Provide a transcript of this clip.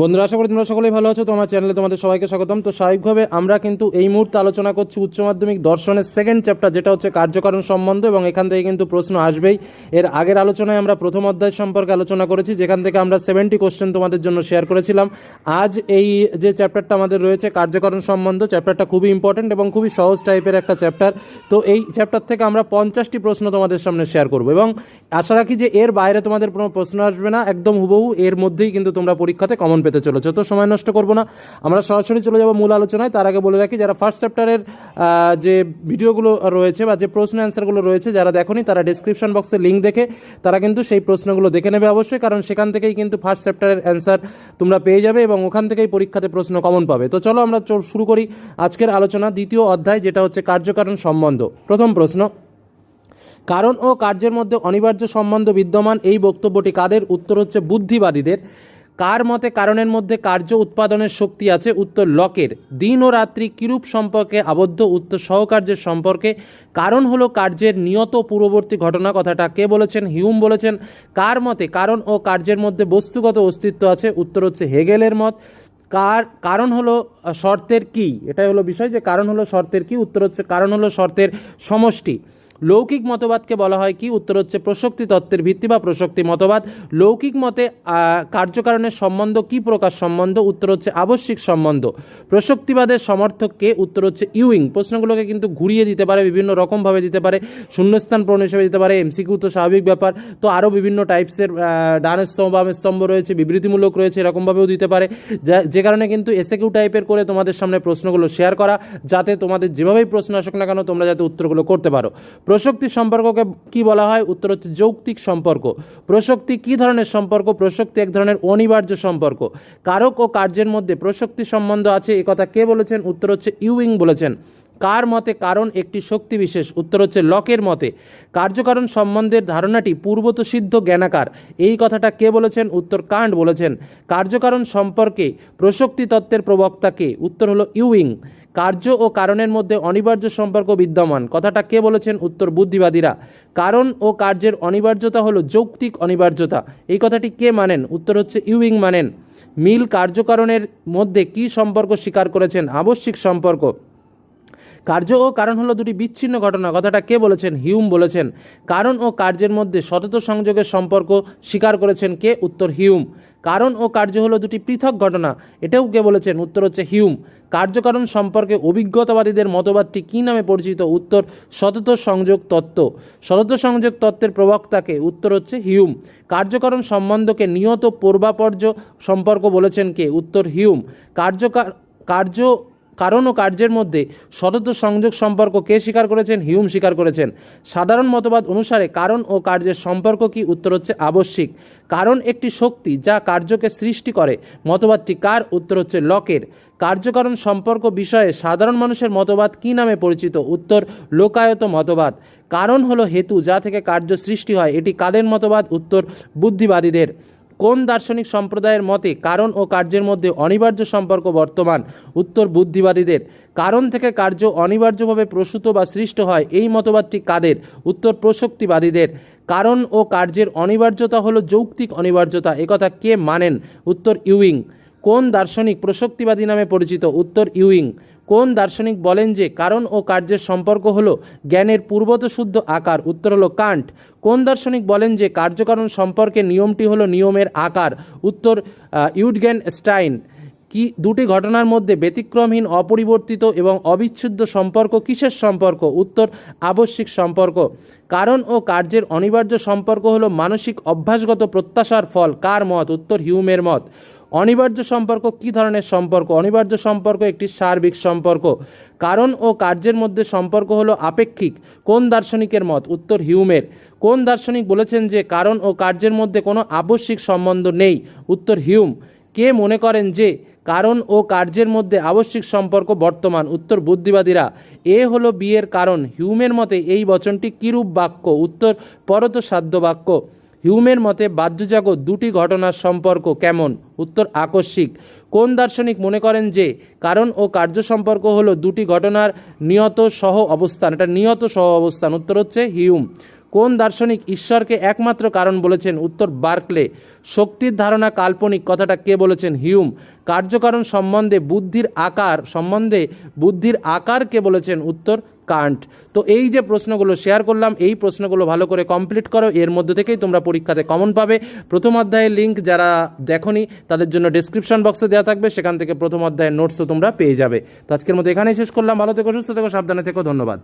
বন্ধুরা, আশা করি তোমরা সকলেই ভালো আছো। তোমার চ্যানেলে তোমাদের সবাইকে স্বাগতম। তো স্বাভাবিকভাবে আমরা কিন্তু এই মুহূর্তে আলোচনা করছি উচ্চ মাধ্যমিক দর্শনের সেকেন্ড চ্যাপ্টার যেটা হচ্ছে কার্যকারণ সম্বন্ধ, এবং এখান থেকে কিন্তু প্রশ্ন আসবেই। এর আগের আলোচনায় আমরা প্রথম অধ্যায় সম্পর্কে আলোচনা করেছি, যেখান থেকে আমরা সেভেন্টি কোশ্চেন তোমাদের জন্য শেয়ার করেছিলাম। আজ এই যে চ্যাপ্টারটা আমাদের রয়েছে কার্যকারণ সম্বন্ধ চ্যাপ্টারটা খুবই ইম্পর্টেন্ট এবং খুবই সহজ টাইপের একটা চ্যাপ্টার তো এই চ্যাপ্টার থেকে আমরা পঞ্চাশটি প্রশ্ন তোমাদের সামনে শেয়ার করব, এবং আশা রাখি যে এর বাইরে তোমাদের কোনো প্রশ্ন আসবে না। একদম হুবহু এর মধ্যেই কিন্তু তোমরা পরীক্ষাতে কমন পেতে চলেছো। তো সময় নষ্ট করব না, আমরা সরাসরি চলে যাব মূল আলোচনায়। তার আগে বলে রাখি, যারা ফার্স্ট চ্যাপ্টারের যে ভিডিওগুলো রয়েছে বা যে প্রশ্ন অ্যান্সারগুলো রয়েছে, যারা দেখোনি, তারা ডিসক্রিপশন বক্সে লিঙ্ক দেখে, তারা কিন্তু সেই প্রশ্নগুলো দেখে নেবে অবশ্যই, কারণ সেখান থেকেই কিন্তু ফার্স্ট চ্যাপ্টারের অ্যান্সার তোমরা পেয়ে যাবে এবং ওখান থেকেই পরীক্ষাতে প্রশ্ন কমন পাবে। তো চলো আমরা শুরু করি আজকের আলোচনা, দ্বিতীয় অধ্যায়, যেটা হচ্ছে কার্যকারণ সম্বন্ধ। প্রথম প্রশ্ন, কারণ ও কার্যের মধ্যে অনিবার্য সম্বন্ধ বিদ্যমান, এই বক্তব্যটি কাদের? উত্তর হচ্ছে বুদ্ধিবাদীদের। কার মতে কারণের মধ্যে কার্য উৎপাদনের শক্তি আছে? উত্তর, লকের। দিন ও রাত্রি কিরূপ সম্পর্কে আবদ্ধ? উত্তর, সহকার্যের সম্পর্কে। কারণ হলো কার্যের নিয়ত পূর্ববর্তী ঘটনা কথাটা। কে বলেছেন? হিউম বলেছেন। কার মতে কারণ ও কার্যের মধ্যে বস্তুগত অস্তিত্ব আছে? উত্তর হচ্ছে হেগেলের মত। কার, কারণ হলো শর্তের কি? এটাই হলো বিষয় যে কারণ হলো শর্তের কি? উত্তর হচ্ছে কারণ হলো শর্তের সমষ্টি। লৌকিক মতবাদকে বলা হয় কি? উত্তর হচ্ছে প্রসক্তি তত্ত্বের ভিত্তি বা প্রসক্তি মতবাদ। লৌকিক মতে কার্যকারণের সম্বন্ধ কি প্রকার সম্বন্ধ? উত্তর হচ্ছে আবশ্যিক সম্বন্ধ। প্রসক্তিবাদের সমর্থককে উত্তর হচ্ছে ইউইং। প্রশ্নগুলোকে কিন্তু ঘুরিয়ে দিতে পারে, বিভিন্ন রকমভাবে দিতে পারে, শূন্যস্থান পূরণ হিসেবে দিতে পারে, এমসিকিউ তো স্বাভাবিক ব্যাপার। তো আরও বিভিন্ন টাইপসের ডান স্তম্ভ বাম স্তম্ভ রয়েছে, বিবৃতিমূলক রয়েছে, এরকমভাবেও দিতে পারে। যা- যে কারণে কিন্তু এসএকিউ টাইপের করে তোমাদের সামনে প্রশ্নগুলো শেয়ার করা, যাতে তোমাদের যেভাবেই প্রশ্ন আসুক না কেন, তোমরা যাতে উত্তরগুলো করতে পারো। প্রসক্তি সম্পর্ককে কি বলা হয়? উত্তর হচ্ছে যৌক্তিক সম্পর্ক। প্রসক্তি কি ধরনের সম্পর্ক? প্রসক্তি এক ধরনের অনিবার্য সম্পর্ক। কারক ও কার্যের মধ্যে প্রসক্তি সম্বন্ধ আছে কথা কে বলেছেন? উত্তর হচ্ছে ইউইং বলেছেন। কার মতে কারণ একটি শক্তি বিশেষ? উত্তর হচ্ছে লকের মতে। কার্যকারণ সম্বন্ধের ধারণাটি পূর্বত সিদ্ধ জ্ঞানাকার। এই কথাটা কে বলেছেন? উত্তর কাণ্ড বলেছেন। কার্যকারণ সম্পর্কে প্রসক্তি তত্ত্বের প্রবক্তাকে উত্তর হলো ইউইং। কার্য ও কারণের মধ্যে অনিবার্য সম্পর্ক বিদ্যমান। কথাটা কে বলেছেন? উত্তর, বুদ্ধিবাদীরা। কারণ ও কার্যের অনিবার্যতা হলো যৌক্তিক অনিবার্যতা। এই কথাটি কে মানেন? উত্তর হচ্ছে ইউইং মানেন। মিল কার্যকারণের মধ্যে কি সম্পর্ক স্বীকার করেছেন? আবশ্যিক সম্পর্ক। কার্য ও কারণ হলো দুটি বিচ্ছিন্ন ঘটনা। কথাটা কে বলেছেন? হিউম বলেছেন। কারণ ও কার্যের মধ্যে সতত সংযোগের সম্পর্ক স্বীকার করেছেন কে? উত্তর হিউম। কারণ ও কার্য হলো দুটি পৃথক ঘটনা। এটাও কে বলেছেন? উত্তর হচ্ছে হিউম। কার্যকারণ সম্পর্কে অভিজ্ঞতাবাদীদের মতবাদটি কী নামে পরিচিত? উত্তর, সতত সংযোগ তত্ত্ব। সতত সংযোগ তত্ত্বের প্রবক্তাকে উত্তর হচ্ছে হিউম। কার্যকারণ সম্বন্ধকে নিয়ত পূর্বাপর্য সম্পর্ক বলেছেন কে? উত্তর হিউম। কার্যকার কার্য কারণ ও কার্যের মধ্যে সতত সংযোগ সম্পর্ক কে স্বীকার করেছেন? হিউম স্বীকার করেছেন। সাধারণ মতবাদ অনুসারে কারণ ও কার্যের সম্পর্ক কি? উত্তর হচ্ছে আবশ্যিক। কারণ একটি শক্তি যা কার্যকে সৃষ্টি করে। মতবাদটি কার? উত্তর হচ্ছে লকের। কার্যকারণ সম্পর্ক বিষয়ে সাধারণ মানুষের মতবাদ কি নামে পরিচিত? উত্তর, লোকায়ত মতবাদ। কারণ হলো হেতু যা থেকে কার্য সৃষ্টি হয়। এটি কাদের মতবাদ? উত্তর, বুদ্ধিবাদীদের। কোন দার্শনিক সম্প্রদায়ের মতে কারণ ও কার্যের মধ্যে অনিবার্য সম্পর্ক বর্তমান? উত্তর, বুদ্ধিবাদীদের। কারণ থেকে কার্য অনিবার্যভাবে প্রসূত বা সৃষ্ট হয়, এই মতবাদটি কাদের? উত্তর, প্রসক্তিবাদীদের। কারণ ও কার্যের অনিবার্যতা হলো যৌক্তিক অনিবার্যতা একথা কে মানেন? উত্তর, ইউইং। কোন দার্শনিক প্রসক্তিবাদী নামে পরিচিত? উত্তর, ইউইং। কোন দার্শনিক বলেন যে কারণ ও কার্যের সম্পর্ক হলো জ্ঞানের পূর্বত শুদ্ধ আকার উত্তর হলো কান্ট? কোন দার্শনিক বলেন যে কার্যকারণ সম্পর্কে নিয়মটি হলো নিয়মের আকার? উত্তর আহ, ইউডগেন স্টাইন। কি দুটি ঘটনার মধ্যে ব্যতিক্রমহীন অপরিবর্তিত এবং অবিচ্ছেদ্য সম্পর্ক কিসের সম্পর্ক? উত্তর আবশ্যিক সম্পর্ক। কারণ ও কার্যের অনিবার্য সম্পর্ক হলো মানসিক অভ্যাসগত প্রত্যাশার ফল কার মত? উত্তর হিউমের মত। অনিবার্য সম্পর্ক, কি ধরনের সম্পর্ক? অনিবার্য সম্পর্ক একটি সার্বিক সম্পর্ক। কারণ ও কার্যের মধ্যে সম্পর্ক হলো আপেক্ষিক, কোন দার্শনিকের মত? উত্তর হিউমের। কোন দার্শনিক বলেছেন যে কারণ ও কার্যের মধ্যে কোনো আবশ্যিক সম্বন্ধ নেই? উত্তর হিউম। কে মনে করেন যে কারণ ও কার্যের মধ্যে আবশ্যিক সম্পর্ক বর্তমান? উত্তর বুদ্ধিবাদীরা। এ হলো বিয়ের কারণ। হিউমের মতে এই বচনটি কিরূপ বাক্য? উত্তর পরত সাধ্য বাক্য। হিউমের মতে বাহ্যজগৎ দুটি ঘটনার সম্পর্ক কেমন? উত্তর, আকস্মিক। কোন দার্শনিক মনে করেন যে কারণ ও কার্য সম্পর্ক হলো দুটি ঘটনার নিয়ত সহ অবস্থান? এটা নিয়ত সহ অবস্থান। উত্তর হচ্ছে হিউম। কোন দার্শনিক ঈশ্বরকে একমাত্র কারণ বলেছেন? উত্তর, বার্কলে। শক্তির ধারণা কাল্পনিক, কথাটা কে বলেছেন? হিউম। কার্যকারণ সম্বন্ধে বুদ্ধির আকার সম্বন্ধে বুদ্ধির আকার কে বলেছেন? উত্তর কান্ট তো এই যে প্রশ্নগুলো শেয়ার করলাম, এই প্রশ্নগুলো ভালো করে কমপ্লিট করো। এর মধ্যে থেকেই তোমরা পরীক্ষাতে কমন পাবে। প্রথম অধ্যায়ের লিঙ্ক যারা দেখনি, তাদের জন্য ডিসক্রিপশন বক্সে দেওয়া থাকবে। সেখান থেকে প্রথম অধ্যায়ের নোটসও তোমরা পেয়ে যাবে। তো আজকের মতো এখানেই শেষ করলাম। ভালো থেকো, সুস্থ থেকো, সাবধানে থেকো। ধন্যবাদ।